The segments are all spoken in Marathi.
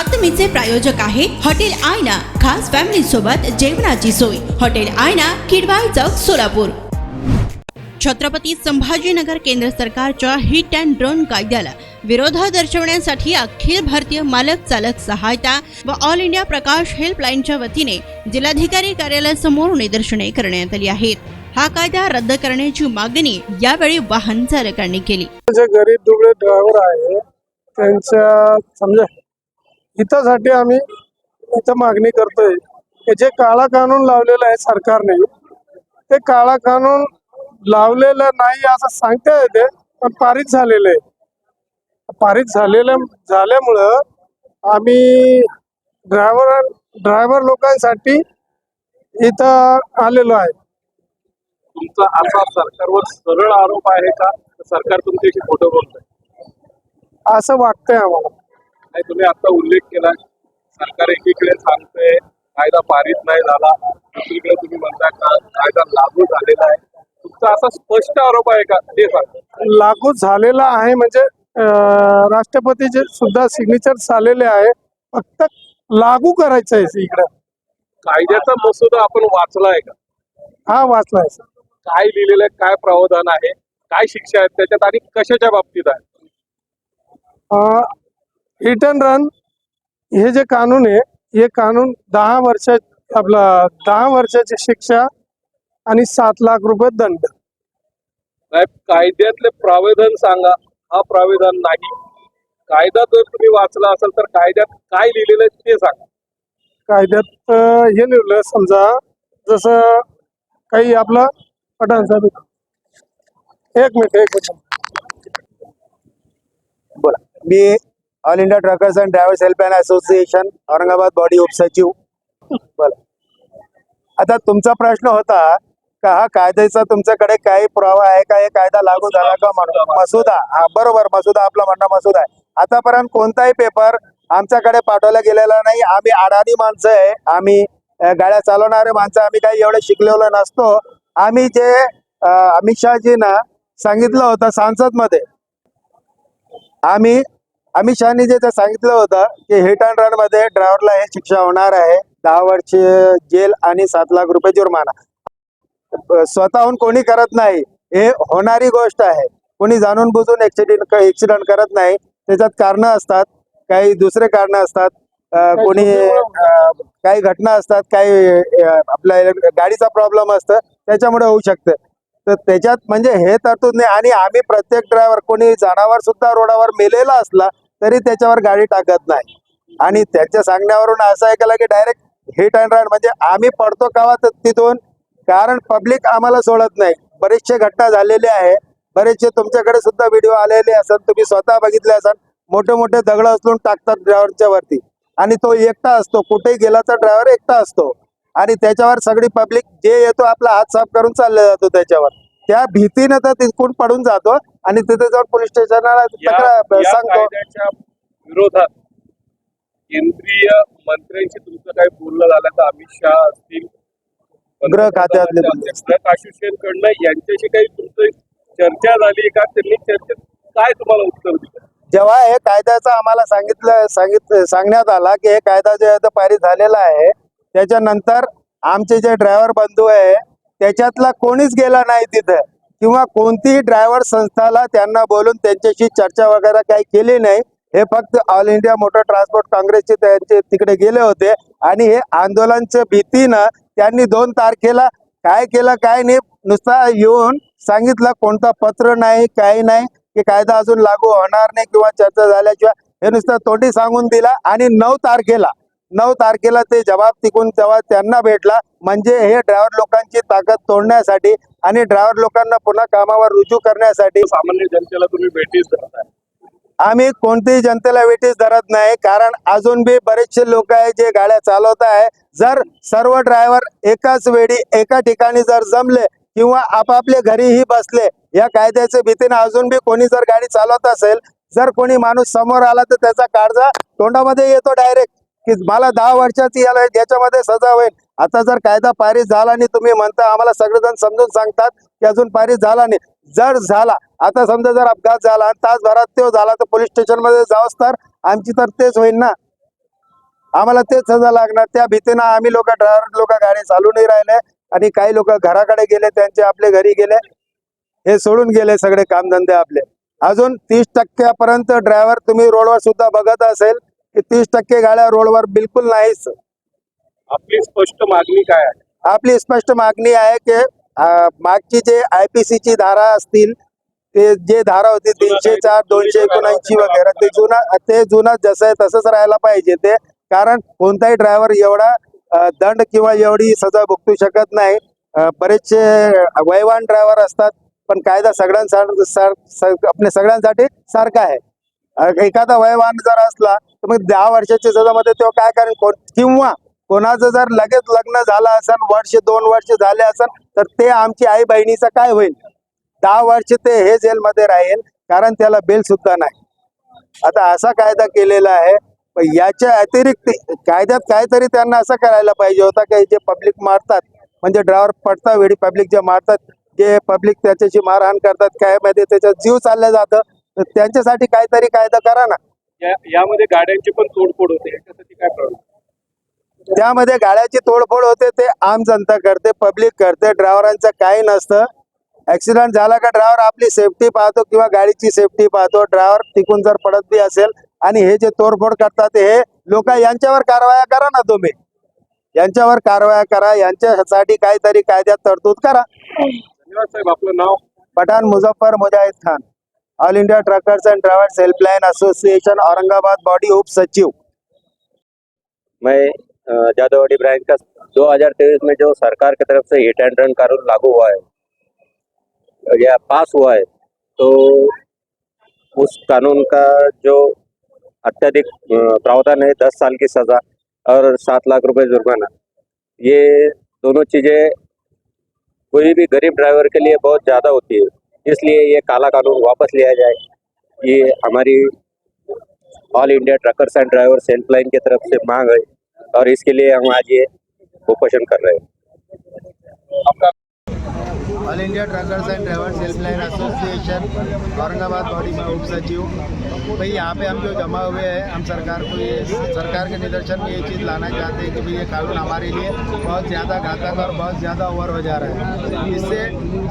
बातमीचे प्रायोजक आहे हॉटेल आयना खास फॅमिली सोबत जेवणाची सोय. हॉटेल आयना किडवाई चौक सोलापूर. छत्रपती संभाजीनगर केंद्र सरकारच्या हिट अँड ड्रोन कायद्याला विरोध दर्शवण्यासाठी अखिल भारतीय मालक चालक सहायता व ऑल इंडिया प्रकाश हेल्पलाईनच्या वतीने जिल्हाधिकारी कार्यालयासमोर निदर्शने करण्यात आली आहेत. हा कायदा रद्द करण्याची मागणी यावेळी वाहन चालकांनी केली. जे गरीब दुबळे ड्रायव्हर आहे त्यांच्या समजा हितासाठी आम्ही इथं मागणी करतोय. की जे काळा कानून लावलेलं आहे सरकारने ते काळा कानून लावलेलं नाही असं सांगता येते पण पारित झालेलं आहे. पारित झालेलं झाल्यामुळं आम्ही ड्रायव्हर ड्रायव्हर लोकांसाठी इथं आलेलो आहे. तुमचा असा सरकारवर सरळ आरोप आहे का? सरकार तुमच्याशी खोटं बोलतंय. असं वाटतंय आम्हाला. नाही तुम्ही आता उल्लेख केला सरकार एकीकडे सांगतंय कायदा पारित नाही झाला. दुसरीकडे तुम्ही म्हणता का कायदा लागू झालेला आहे. तुमचा असा स्पष्ट आरोप आहे का? ते सांगा. लागू झालेला आहे म्हणजे राष्ट्रपतीचे सुद्धा सिग्नेचर झालेले आहे फक्त लागू करायचं आहे इकडे. कायद्याचा मसुदा आपण वाचलाय का? हा वाचलाय सर. काय लिहिलेलं आहे काय प्रावधान आहे काय शिक्षा आहेत त्याच्यात आणि कशाच्या बाबतीत आहे? हिट अँड रन हे जे कानून आहे हे कानून दहा वर्ष आपला दहा वर्षाची शिक्षा आणि सात लाख रुपये दंड. साहेब कायद्यातले प्रावधान सांगा. हा प्रावधान नाही. कायदा जर तुम्ही वाचला असेल तर कायद्यात काय लिहिलेलं आहे ते सांगा. कायद्यात अं, हे लिहिलं समजा जसं काही आपलं पठाण साहेब एक मिनिट एक मिनिट. बोला. मी all India truckers and drivers helpline association Aurangabad body उपसचिव. बोला. आता तुमचा प्रश्न होता का हा कायद्याचा तुमच्याकडे काही पुरावा आहे का? हे कायदा लागू झाला का म्हणून? मसुदा हा बरोबर. मसुदा आपला म्हणणं मसुदा आहे. आतापर्यंत कोणताही पेपर आमच्याकडे पाठवला गेलेला नाही. आम्ही अडाणी माणसं आहे. आम्ही गाड्या चालवणारे माणसं. आम्ही काही एवढे शिकलेलो नसतो. आम्ही जे अमित शहाजींना सांगितलं होतं संसदमध्ये आम्ही अमित शहानी जे सांगितलं होतं की हिट अँड रनमध्ये ड्रायव्हरला हे शिक्षा होणार आहे. दहा वर्ष जेल आणि सात लाख रुपये जुर्माना. स्वतःहून कोणी करत नाही हे होणारी गोष्ट आहे. कोणी जाणून बुजून ऍक्सिडेंट ऍक्सिडेंट करत नाही त्याच्यात कारण असतात काही दुसरे कारण असतात. कोणी काही घटना असतात काही आपल्या गाडीचा प्रॉब्लेम असतं त्याच्यामुळे होऊ शकतं. तर त्याच्यात म्हणजे हे तरतूद नाही. आणि आम्ही प्रत्येक ड्रायव्हर कोणी जनावर सुद्धा रोडावर मेलेला असला तरी त्याच्यावर गाडी टाकत नाही. आणि त्यांच्या सांगण्यावरून असं ऐकलं की डायरेक्ट हिट अँड रन म्हणजे आम्ही पडतो कावा तर तिथून. कारण पब्लिक आम्हाला सोडत नाही. बरेचसे घटना झालेले आहे. बरेचसे तुमच्याकडे सुद्धा व्हिडिओ आलेले असाल तुम्ही स्वतः बघितले असाल मोठे मोठे दगड उचलून टाकतात ड्रायव्हरच्या वरती. आणि तो एकटा असतो. कुठेही गेला तर ड्रायव्हर एकटा असतो. आणि त्याच्यावर सगळी पब्लिक जे येतो आपला हात साफ करून चालला जातो त्याच्यावर. त्या भीतीनं तर तिथून पडून जातो आणि तिथे जाऊन पोलीस स्टेशनला तक्रार सांगतो. विरोधात केंद्रीय मंत्र्यांशी तुमचं काही बोलणं झालं तर अमित शहा असतील गृह खात्यातले पंतप्रधानांचे अध्यक्ष आशुषेन कडनं यांच्याशी काही तुमचं चर्चा झाली का? त्यांनी चर्चेत काय तुम्हाला उत्तर दिलं? जेव्हा हे कायद्याचं आम्हाला सांगितलं सांगित सांगण्यात आला की हे कायदा जे आहे तो पारित झालेला आहे त्याच्यानंतर आमचे जे ड्रायव्हर बंधू आहे त्याच्यातला कोणीच गेला नाही तिथं. किंवा कोणतीही ड्रायव्हर संस्थाला त्यांना बोलून त्यांच्याशी चर्चा वगैरे काही केली नाही. हे फक्त ऑल इंडिया मोटर ट्रान्सपोर्ट काँग्रेसचे त्यांचे तिकडे गेले होते. आणि हे आंदोलनच्या भीतीनं त्यांनी दोन तारखेला काय केलं काय नाही नुसता येऊन सांगितलं कोणता पत्र नाही काही नाही की कायदा अजून लागू होणार नाही किंवा चर्चा झाल्याशिवाय हे नुसतं तोंडी सांगून दिला. आणि नऊ तारखेला नऊ तारखेला ते जबाब तिकून तेव्हा त्यांना भेटला. म्हणजे हे ड्रायव्हर लोकांची ताकद तोडण्यासाठी आणि ड्रायव्हर लोकांना पुन्हा कामावर रुजू करण्यासाठी. सामान्य जनतेला तुम्ही भेटीच आम्ही कोणत्याही जनतेला वेटीस धरत नाही. कारण अजून बी बरेचसे लोक आहे जे गाड्या चालवत आहे. जर सर्व ड्रायव्हर एकाच वेळी एका ठिकाणी जर जमले किंवा आपापल्या घरीही बसले या कायद्याच्या भीतीने अजून बी कोणी जर गाडी चालवत असेल जर कोणी माणूस समोर आला तर त्याचा काळजा तोंडामध्ये येतो डायरेक्ट की मला दहा वर्षाची याला याच्यामध्ये सजा होईल. आता जर कायदा पारित झाला आणि तुम्ही म्हणता आम्हाला सगळेजण समजून सांगतात की अजून पारित झाला नाही. जर झाला आता समजा जर अपघात झाला आणि तासभरात तो झाला तर पोलीस स्टेशनमध्ये जावंच तर आमची तर तेच होईल ना. आम्हाला तेच सजा लागणार. त्या भीतीनं आम्ही लोक ड्रायव्हर लोक गाडी चालू नाही राहिले आणि काही लोक घराकडे गेले त्यांचे आपले घरी गेले. हे सोडून गेले सगळे कामधंदे आपले. अजून तीस टक्क्यापर्यंत ड्रायव्हर तुम्ही रोडवर सुद्धा बघत असेल. तीस टक्के गाड्या रोडवर बिलकुल नाहीच. आपली स्पष्ट मागणी काय आहे? आपली स्पष्ट मागणी आहे की मागची जे आय पी ची धारा असतील ते जे धारा होती तीनशे चार दोनशे एकोणऐंशी वगैरे ते जुना ते जुना जसं आहे तसंच राहायला पाहिजे ते. कारण कोणताही ड्रायव्हर एवढा दंड किंवा एवढी सजा भुगतू शकत नाही. बरेचसे वयवान ड्रायव्हर असतात पण कायदा सगळ्यांसाठी आपल्या सगळ्यांसाठी सारखा आहे. एखादा वयवान जर असला तर मग दहा वर्षाच्या जगामध्ये तो काय करेल? कोण- किंवा कोणाचं जर लगेच लग्न झालं असेल वर्ष दोन वर्ष झाले असेल तर ते आमची आई बहिणीचं काय होईल? दहा वर्ष ते हे जेलमध्ये राहील कारण त्याला बेल सुद्धा नाही. आता असा कायदा केलेला आहे पण याच्या अतिरिक्त कायद्यात काहीतरी त्यांना असं करायला पाहिजे होता की जे पब्लिक मारतात. म्हणजे ड्रायव्हर पडता वेळी पब्लिक जे मारतात जे पब्लिक त्याच्याशी मारहाण करतात काय माहिती त्याचा जीव चाललं जातं. तर त्यांच्यासाठी काहीतरी कायदा करा ना. यामध्ये गाड्यांची पण तोडफोड होते याच्यासाठी काय प्रॉब्लेम त्यामध्ये गाड्याची तोडफोड होते ते आम जनता करते पब्लिक करते ड्रायव्हरांचं काही नसतं. ऍक्सिडेंट झाला का ड्रायव्हर आपली सेफ्टी पाहतो किंवा गाडीची सेफ्टी पाहतो ड्रायव्हर तिकून जर पडत बी असेल आणि हे जे तोडफोड करतात हे लोक यांच्यावर कारवाया करा ना तुम्ही. यांच्यावर कारवाया करा यांच्यासाठी काहीतरी कायद्यात तरतूद करा. धन्यवाद साहेब आपलं नाव? Pathan Muzaffar Mujahid Khan. All India truckers and drivers helpline association Aurangabad body उप सचिव मैं अ, ब्रांच का 2023 में जो सरकार की तरफ़ से हिट एंड रन कानून लागू हुआ है या पास हुआ है तो उस कानून का जो अत्यधिक प्रावधान है दस साल की सज़ा और सात लाख रुपए जुर्माना ये दोनों चीज़ें कोई भी गरीब ड्राइवर के लिए बहुत ज़्यादा होती है। इसलिए ये काला कानून वापस लिया जाए ये हमारी all India truckers and drivers helpline की तरफ़ से मांग है और इसके लिए हम आज ये कुपोषण कर रहे हैं। All India truckers and drivers helpline association, Aurangabad body में उप सचिव। भाई, यहाँ पे हम जो जमा हुए हैं, हम सरकार को ये, सरकार के निदर्शन में ये चीज़ लाना चाहते हैं कि भाई ये कानून हमारे लिए बहुत ज़्यादा घातक और बहुत ज़्यादा ओवर हो जा रहा है। इससे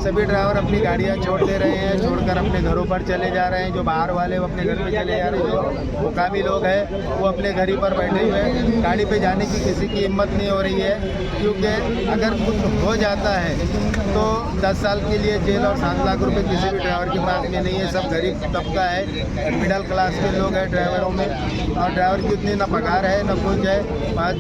सभी ड्राइवर अपनी गाड़ियाँ छोड़ दे रहे हैं, छोड़कर अपने घरों पर चले जा रहे हैं। जो बाहर वाले वो अपने घर पर चले जा रहे हैं, जो मुकामी लोग हैं, वो अपने घर ही पर बैठे हुए हैं। गाड़ी पे जाने की किसी की हिम्मत नहीं हो रही है, क्योंकि अगर कुछ हो जाता है तो दस साल के लिए जेल और सात लाख रुपए किसी भी ड्राइवर के पास में नहीं है, सब गरीब तबका है मिडिल क्लास के लोग हैं ड्राइवरों में। और ड्राइवर की उतनी ना पगार है, ना कुछ है, पाँच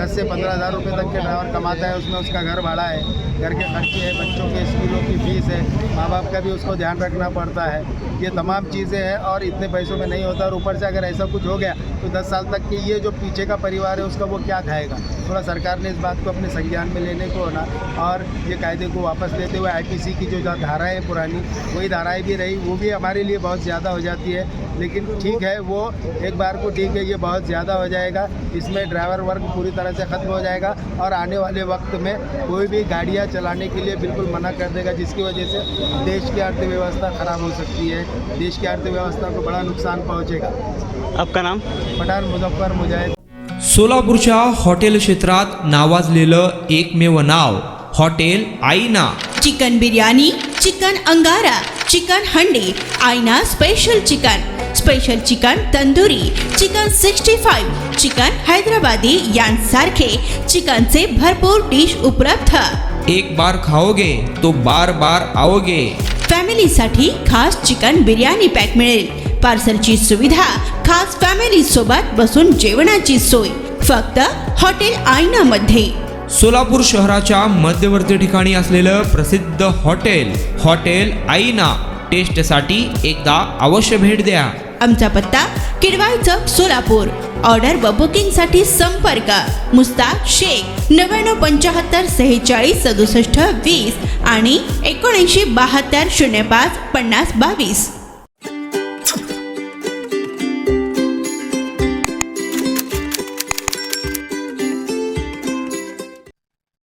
दस से पंद्रह हज़ार रुपये तक के ड्राइवर कमाता है, उसमें उसका घर भाड़ा है, घर के खर्चे हैं, बच्चों के स्कूलों की फ़ीस है माँ बाप का भी उसको ध्यान रखना पड़ता है। ये तमाम चीज़ें हैं और इतने पैसों में नहीं होता, और ऊपर से अगर ऐसा कुछ हो गया तो दस साल तक के ये जो पीछे का परिवार है, उसका वो क्या खाएगा? थोड़ा सरकार ने इस बात को अपने संज्ञान में लेने को होना और ये कायदे को वापस लेते हुए आईपीसी की जो धाराएँ हैं पुरानी वही धाराएँ भी रही वो भी हमारे लिए बहुत ज़्यादा हो जाती है। लेकिन ठीक है वो एक बार को ठीक है ये बहुत ज़्यादा हो जाएगा। इसमें ड्राइवर वर्ग पूरी तरह से ख़त्म हो जाएगा और आने वाले वक्त में कोई भी गाड़ियाँ चलाने के लिए बिल्कुल मना कर देगा जिसकी वजह से देश की अर्थव्यवस्था ख़राब हो सकती है। देश की अर्थव्यवस्था को बड़ा नुकसान पहुँचेगा। आपका नाम? पठान मुजफ्फर मुजाहिद। सोलापूरच्या हॉटेल क्षेत्रात नावाजलेलं एकमेव नाव hotel Aaina. Chicken biryani chicken angara chicken handi Aaina special chicken special chicken tandoori chicken sixty five chicken Hyderabadi यांसारखे चिकनचे भरपूर डिश उपलब्ध एक बार खाओगे तो बार बार आओगे। फॅमिलीसाठी खास चिकन बिर्याणी पॅक मिळेल. पार्सलची सुविधा खास फॅमिली सोबत बसून जेवणाची सोय. फक्त हॉटेल आयना मध्ये सोलापूर शहराच्या मध्यवर्ती ठिकाणी असलेलं प्रसिद्ध हॉटेल हॉटेल आईना. टेस्टसाठी एकदा अवश्य भेट द्या. आमचा पत्ता किडवाई चौक सोलापूर. ऑर्डर व बुकिंगसाठी संपर्क. मुस्ताक शेख नव्याण्णव पंच्याहत्तर सेहेचाळीस सदुसष्ट वीस आणि एकोणऐंशी बहात्तर शून्य पाच पन्नास बावीस.